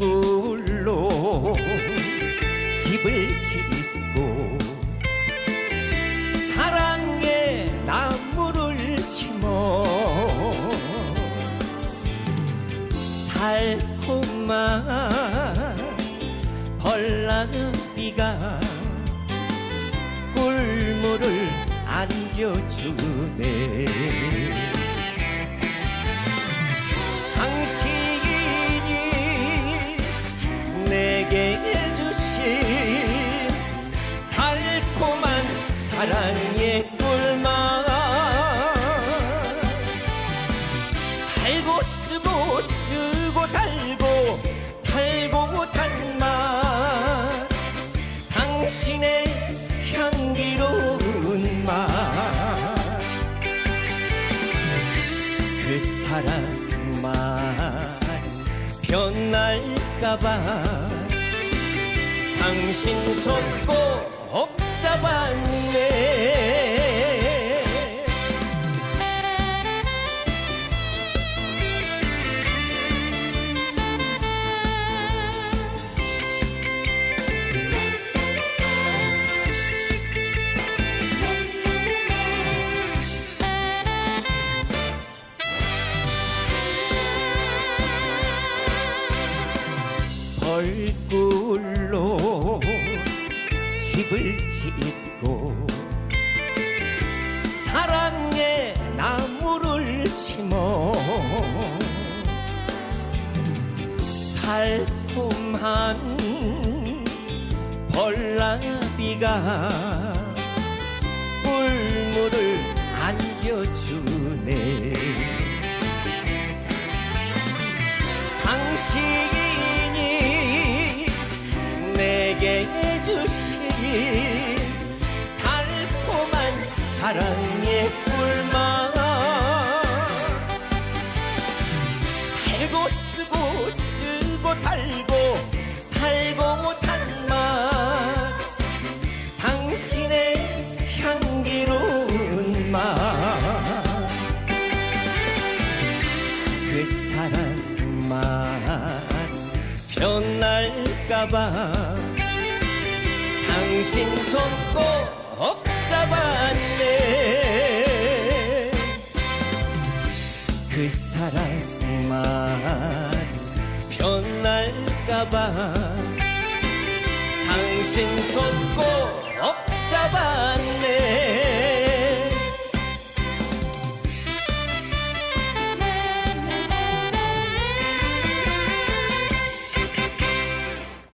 얼굴로 집을 짓고 사랑의 나무를 심어 달콤한 벌나비가 꿀물을 안겨주네. 사랑의 꿀맛 달고 쓰고 쓰고 달고 달고 단맛 당신의 향기로운 맛그 사랑만 변할까봐. 당신 손꼭 잡았네 벌꿀로 집을 짓고 사랑의 나무를 심어 달콤한 벌나비가 꿀물을 안겨주 사랑의 꿀맛. 달고 쓰고 쓰고 달고 달고 단맛. 당신의 향기로운 맛. 그 사랑만 변할까봐 당신 손꼭 唐僧说过。